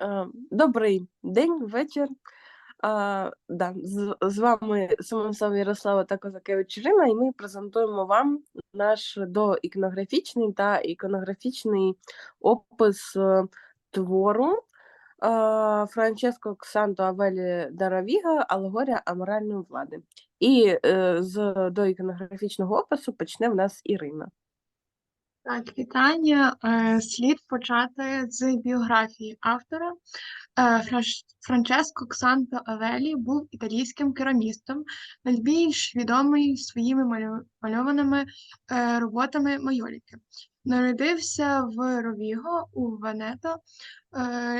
Е, Добрий день, вечір. А, да, з, з вами Симонсова Ярослава та Козакевич Ірина, і ми презентуємо вам наш доіконографічний та іконографічний опис е, твору е, Франческо Ксанто Авелі Даравіга Алегорія аморальної влади. І е, з доіконографічного опису почне в нас Ірина. Так, вітання. Е, Слід почати з біографії автора. Е, Франческо Ксанто Авелі був італійським керамістом, найбільш відомий своїми мальованими е, роботами майоліки. Народився в Ровіго у Венето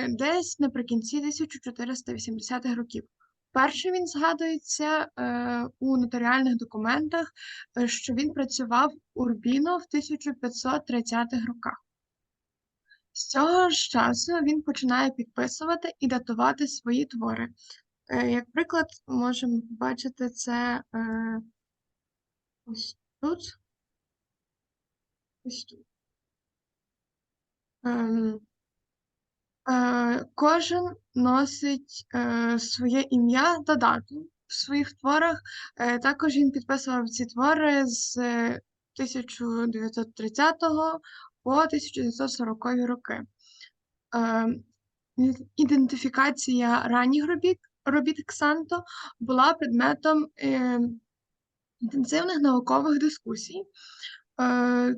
десь наприкінці 1480-х років. Перше він згадується е, у нотаріальних документах, е, що він працював Урбіно в 1530-х роках. З цього ж часу він починає підписувати і датувати свої твори. Е, Як приклад, можемо бачити це е, ось тут. Ось тут. Ем, е, Кожен носить е, своє ім'я та дату в своїх творах. Е, Також він підписував ці твори з е, 1930 по 1940 роки. Е, Ідентифікація ранніх робіт, робіт Ксанто була предметом е, інтенсивних наукових дискусій. Е,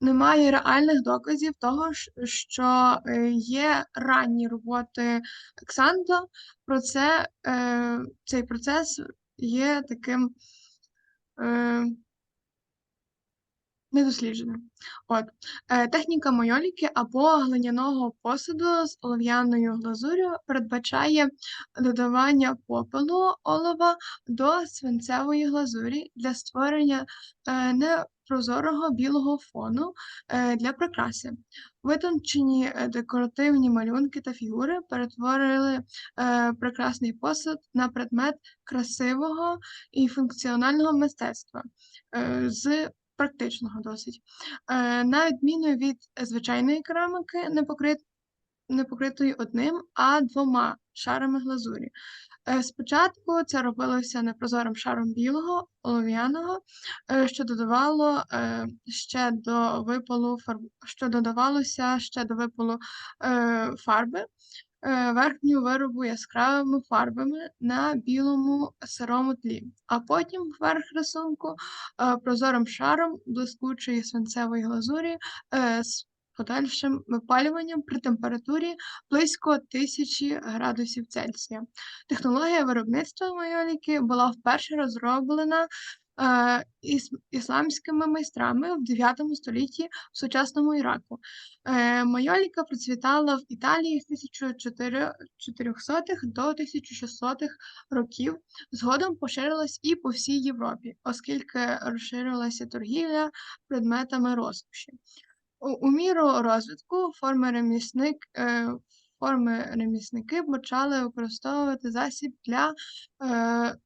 немає реальних доказів того, що е, є ранні роботи Ксанто. Про це е, цей процес є таким е, недослідженим. От техніка майоліки або глиняного посуду з олов'яною глазур'ю передбачає додавання попелу олова до свинцевої глазурі для створення е, непрозорого білого фону е, для прикраси. Витончені е, декоративні малюнки та фігури перетворили е, прекрасний посуд на предмет красивого і функціонального мистецтва з практичного досить. На відміну від звичайної керамики, не покритої одним, а двома шарами глазурі. Е, Спочатку це робилося непрозорим шаром білого, олов'яного, е, що додавало е, ще до випалу що додавалося ще до випалу фарби. Верхню виробу яскравими фарбами на білому сирому тлі, а потім верх рисунку прозорим шаром блискучої свинцевої глазурі з подальшим випалюванням при температурі близько 1000 градусів Цельсія. Технологія виробництва майоліки була вперше розроблена е, іс- ісламськими майстрами в 9 столітті в сучасному Іраку. Е, майоліка процвітала в Італії з 1400-х до 1600-х років. Згодом поширилась і по всій Європі, оскільки розширилася торгівля предметами розкоші. У, міру розвитку форми ремісник, е, форми ремісники почали використовувати засіб для е,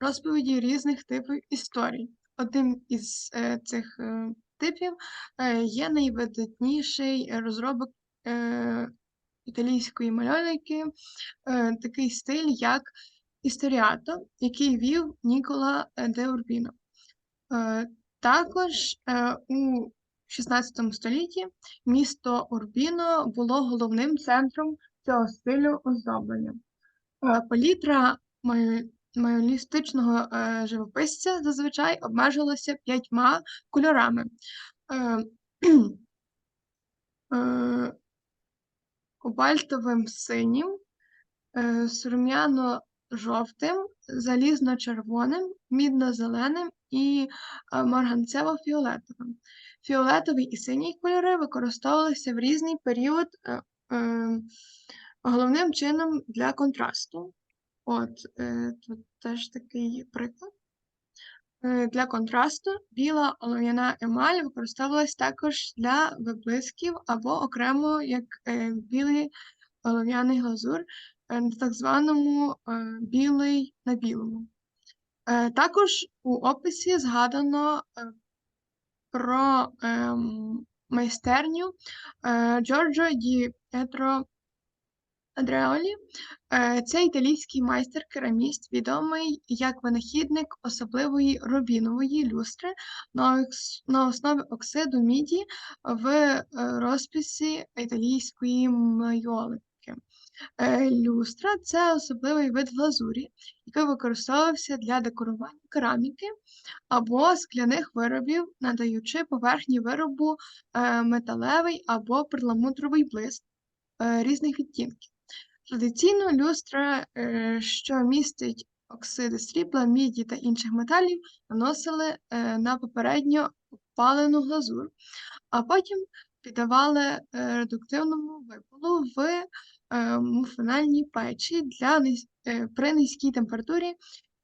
розповіді різних типів історій. Одним із е, цих типів є найвидатніший розробок італійської мальовики, е, такий стиль, як історіато, який вів Нікола де Урбіно. Також у 16 столітті місто Урбіно було головним центром цього стилю оздоблення. Е, Палітра майолістичного е, живописця зазвичай обмежувалася п'ятьма кольорами. Е, Кобальтовим синім, е, сурм'яно-жовтим, залізно-червоним, мідно-зеленим і марганцево-фіолетовим. Фіолетовий і синій кольори використовувалися в різний період е, е, головним чином для контрасту. От е, тут теж такий приклад. Е, Для контрасту біла олов'яна емаль використовувалась також для виблисків або окремо як е, білий олов'яний глазур е, на так званому е, білий на білому. Е, Також у описі згадано е, про ем, майстерню е, Джорджо Ді Петро Андреолі. Е, Це італійський майстер-кераміст, відомий як винахідник особливої рубінової люстри на на основі оксиду міді в е, розписі італійської майолики. Е, Люстра це особливий вид глазурі, який використовувався для декорування кераміки або скляних виробів, надаючи поверхні виробу е, металевий або перламутровий блиск е, різних відтінків. Традиційно люстра, що містить оксиди срібла, міді та інших металів, наносили на попередньо опалену глазур, а потім піддавали редуктивному випалу в е, печі для е, при низькій температурі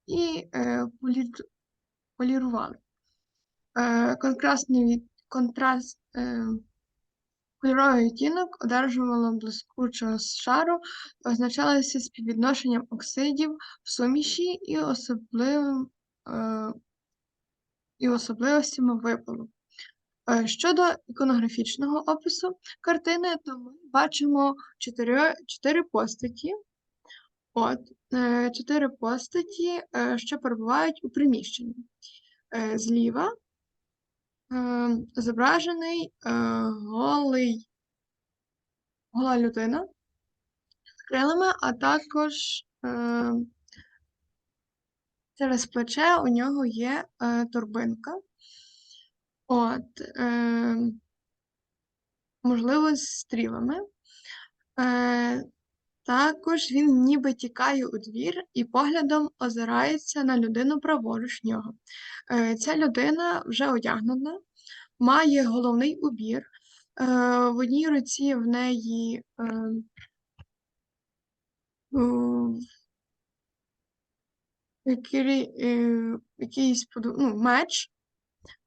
і е, полірували. Контрастний контраст Кольоровий відтінок одержувало блискучого шару, означалося співвідношенням оксидів в суміші і особливим, і особливостями випалу. Щодо іконографічного опису картини, то ми бачимо чотири, чотири постаті. От, е, чотири постаті, е, що перебувають у приміщенні. Е, Зліва зображений голий гола людина з крилами, а також через плече у нього є торбинка. От, е, можливо, з стрілами. Е, також він ніби тікає у двір і поглядом озирається на людину праворуч нього. Е, ця людина вже одягнена, має головний убір. Е, в одній руці в неї е, е, який, е, якийсь ну, меч,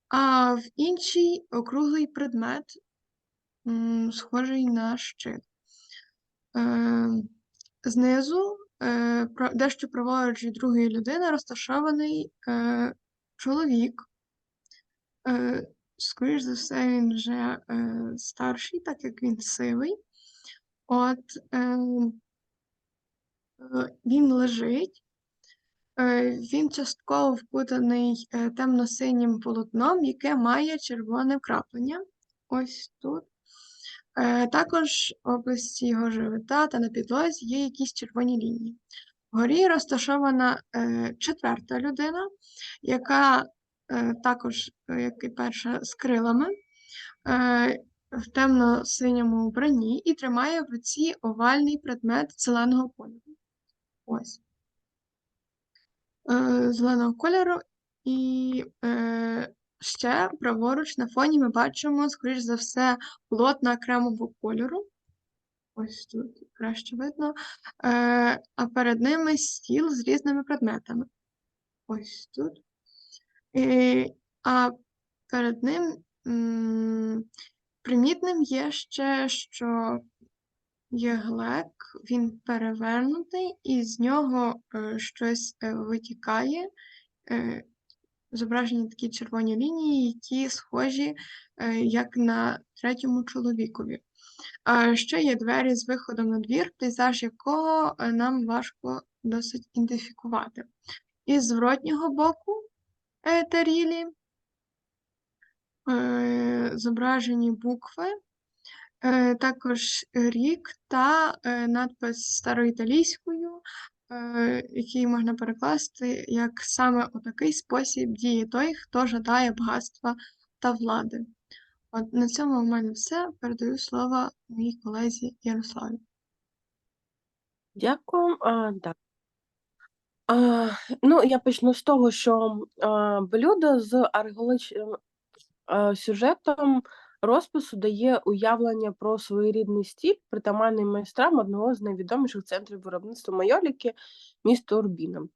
а в іншій округлий предмет, схожий на щит. Е, знизу, е, дещо праворуч другої людини, розташований е, чоловік. Скоріш за все, він вже старший, так як він сивий. От е, е, він лежить. Е, Він частково вкутаний е, темно-синім полотном, яке має червоне вкраплення. Ось тут. Е, Також в області його живота та на підлозі є якісь червоні лінії. Вгорі розташована четверта людина, яка також, як і перша, з крилами, в темно-синьому вбранні і тримає в руці овальний предмет зеленого кольору. Ось. Е, зеленого кольору. І е, ще праворуч на фоні ми бачимо, скоріш за все, полотна кремового кольору. Ось тут краще видно. Е, а перед ними стіл з різними предметами. Ось тут. І, а перед ним м, примітним є ще, що є глек, він перевернутий, і з нього е, щось е, витікає. Е, зображені такі червоні лінії, які схожі як на третьому чоловікові. Ще є двері з виходом на двір, пейзаж якого нам важко досить ідентифікувати. І з зворотнього боку тарілі зображені букви, також рік та е, надпис староіталійською, е, який можна перекласти як саме у такий спосіб діє той, хто жадає багатства та влади. От на цьому в мене все. Передаю слово моїй колезі Ярославі. Дякую. А, так. А, ну, я почну з того, що а, блюдо з археологічним а, сюжетом розпису дає уявлення про своєрідний стіль, притаманний майстрам одного з найвідоміших центрів виробництва майоліки, міста Урбіна.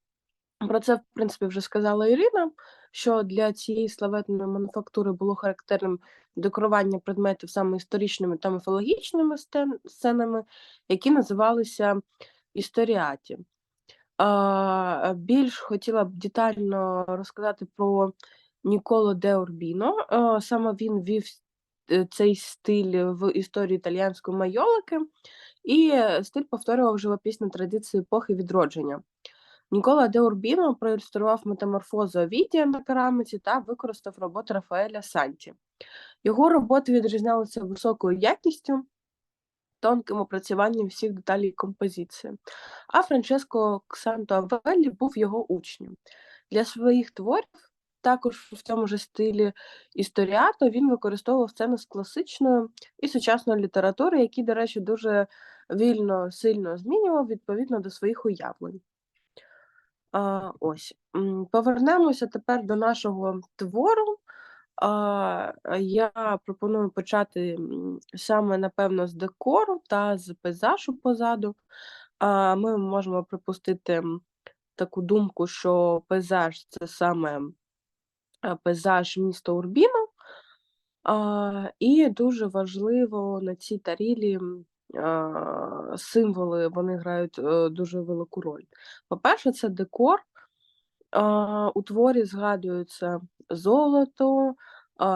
Про це, в принципі, вже сказала Ірина, що для цієї славетної мануфактури було характерним декорування предметів саме історичними та міфологічними сценами, які називалися історіаті. Більш хотіла б детально розказати про Ніколо де Урбіно. Саме він вів цей стиль в історії італіянської майолики, і е, стиль повторював живописні традиції епохи відродження. Нікола де Урбіно проілюстрував метаморфозу Овідія на кераміці та використав роботи Рафаеля Санті. Його роботи відрізнялися високою якістю, тонким опрацюванням всіх деталей композиції. А Франческо Ксанто Авеллі був його учнем. Для своїх творів, також в цьому ж стилі історіато, він використовував сцени з класичної і сучасної літератури, які, до речі, дуже вільно, сильно змінював відповідно до своїх уявлень. А, ось. Повернемося тепер до нашого твору. А, я пропоную почати саме, напевно, з декору та з пейзажу позаду. А, ми можемо припустити таку думку, що пейзаж це саме пейзаж міста Урбіно. І дуже важливо на цій тарілі символи вони грають е, дуже велику роль. По-перше, це декор. У творі згадується золото,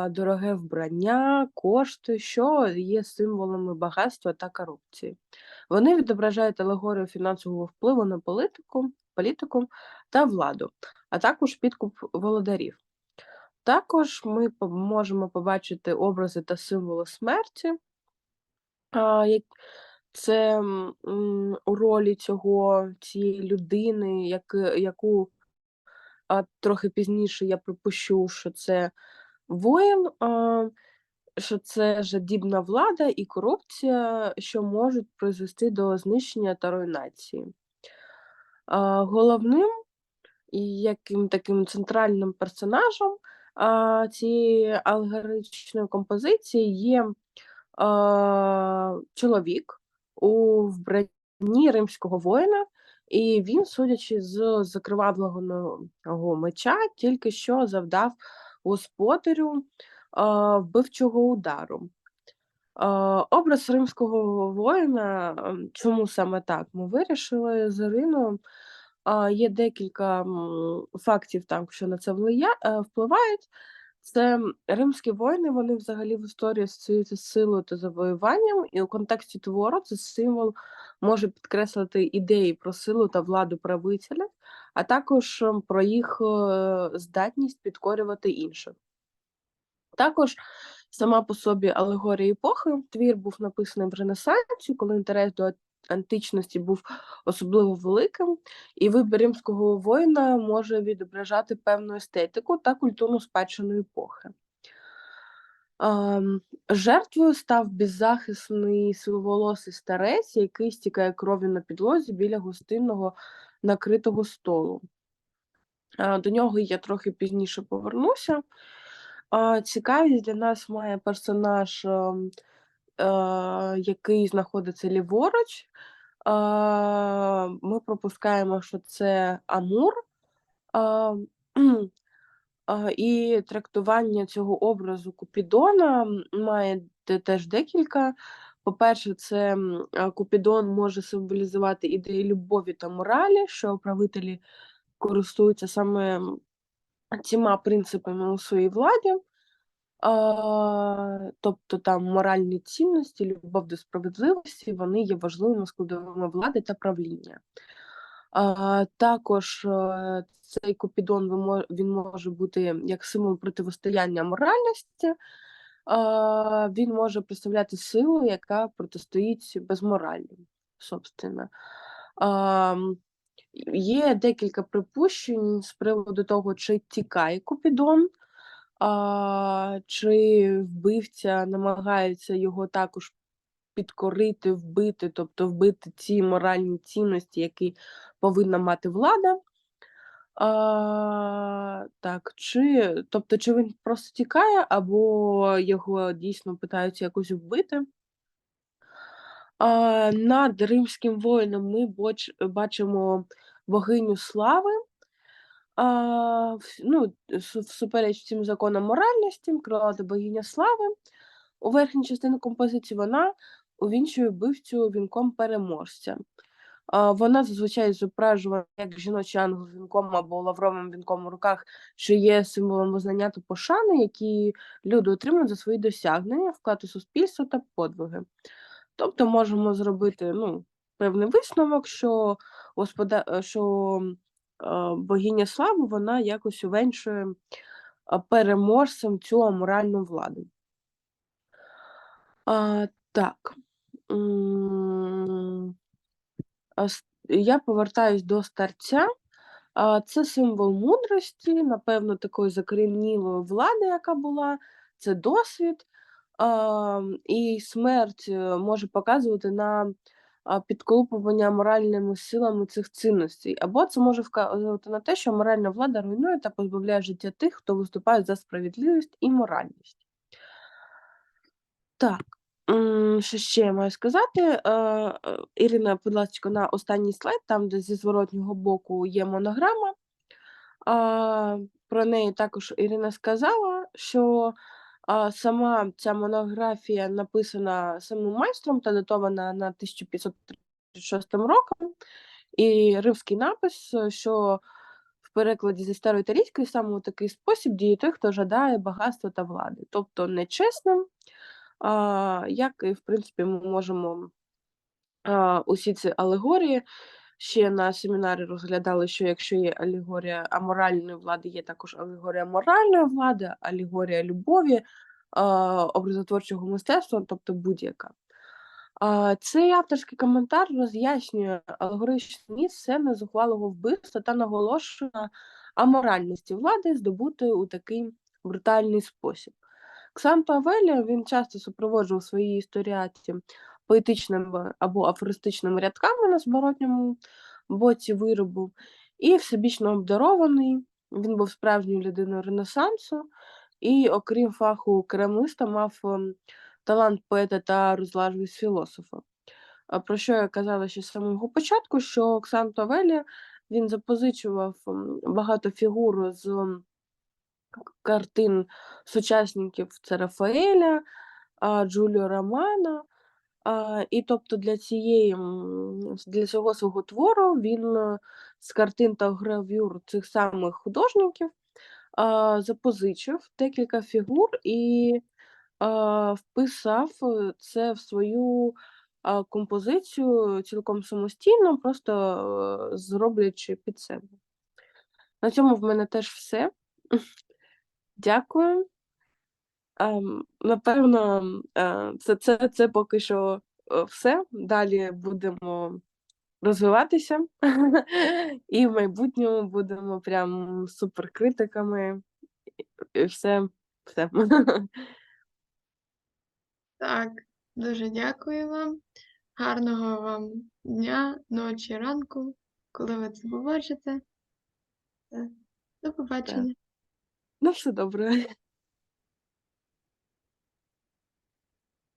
дороге вбрання, кошти, що є символами багатства та корупції. Вони відображають алегорію фінансового впливу на політику, політику та владу, а також підкуп володарів. Також ми можемо побачити образи та символи смерті. Це у ролі цього цієї людини, як, яку а трохи пізніше я припущу, що це воїн, а, що це жадібна влада і корупція, що можуть призвести до знищення та руйнації. А, головним і яким таким центральним персонажем цієї алгоритмічної композиції є чоловік у вбранні римського воїна, і він, судячи з закривавленого меча, тільки що завдав господарю вбивчого удару. Образ римського воїна, ем, чому саме так ми вирішили з Іриною, є декілька фактів, там, що на це е, впливають. Це римські воїни, вони взагалі в історії асоціюються з силою та завоюванням, і у контексті твору це символ може підкреслити ідеї про силу та владу правителя, а також про їх е, здатність підкорювати інших. Також сама по собі алегорія епохи. Твір був написаний в Ренесансі, коли інтерес до античності був особливо великим, і вибір римського воїна може відображати певну естетику та культурну спадщину епохи. Ем, Жертвою став беззахисний сивоволосий старець, який стікає кров'ю на підлозі біля гостинного накритого столу. Е, До нього я трохи пізніше повернуся. Цікавість для нас має персонаж, ем, е, який знаходиться ліворуч. Ми пропускаємо, що це Амур. І трактування цього образу Купідона має теж декілька. По-перше, це Купідон може символізувати ідеї любові та моралі, що правителі користуються саме цими принципами у своїй владі. А, тобто там моральні цінності, любов до справедливості, вони є важливими складовими влади та правління. А, також е, цей Купідон він може бути як символ протистояння моральності. Він може представляти силу, яка протистоїть безмораллю, собственно. Є декілька припущень з приводу того, чи тікає Купідон, а, чи вбивця намагається його також підкорити, вбити, тобто вбити ці моральні цінності, які повинна мати влада. А, так, чи, тобто, чи він просто тікає, або його дійсно питаються якось вбити. А, над римським воїном ми боч, бачимо богиню слави. А, вс- ну, всупереч цим законам моральності, крилата богиня слави. У верхній частині композиції вона увінчує вбивцю вінком переможця. А, вона зазвичай зображувана як жіночий ангел вінком або лавровим вінком у руках, що є символом визнання та пошани, які люди отримують за свої досягнення, вклад у суспільство та подвиги. Тобто можемо зробити, ну, певний висновок, що господа що, богиня слави, вона якось увенчує, а, переможцем цю аморальну владу. А, так. Я повертаюсь до старця. Це символ мудрості, напевно, такої закоренілої влади, яка була, це досвід. І смерть, е, може показувати на, підколупування моральними силами цих цінностей, або це може вказувати на те, що моральна влада руйнує та позбавляє життя тих, хто виступає за справедливість і моральність. Так, що ще я маю сказати? Е, е, Ірина, будь ласка, на останній слайд, там, де зі зворотнього боку є монограма. Про неї також Ірина сказала, що, а, сама ця монографія написана самим майстром та датована на 1536 роком. І римський напис, е, що в перекладі зі староіталійської саме у такий спосіб діє той, хто жадає багатства та влади, тобто нечесним. Як і в принципі ми можемо, усі ці алегорії ще на семінарі розглядали, що якщо є алегорія аморальної влади, є також алегорія моральної влади, алегорія любові, а, образотворчого мистецтва, тобто будь-яка. А, цей авторський коментар роз'яснює алегоричний сцени зухвалого вбивства та наголошує на аморальності влади, здобутої у такий брутальний спосіб. Ксанто Авелія він часто супроводжував свої історіаті поетичними або афористичними рядками на зворотньому боці виробу, і всебічно обдарований. Він був справжньою людиною Ренесансу, і, окрім фаху керамиста, мав ем, талант поета та розлажливість філософа. Про що я казала ще з самого початку, що Ксанто Авелія він запозичував багато фігур з картин сучасників це Рафаеля, Джуліо Романо. І тобто для цієї, для цього свого твору він е, з картин та гравюр цих самих художників запозичив декілька фігур і вписав е, це в свою композицію цілком самостійно, просто е, зроблячи під себе. На цьому в мене теж все. Дякую. Ем, напевно, е, це це це поки що, е, все. Далі будемо розвиватися, і в майбутньому будемо прям суперкритиками, і все все. Так, дуже дякую вам. Гарного вам дня, ночі, ранку, коли ви це побачите. Так, До Так. побачення. Ну, все добре.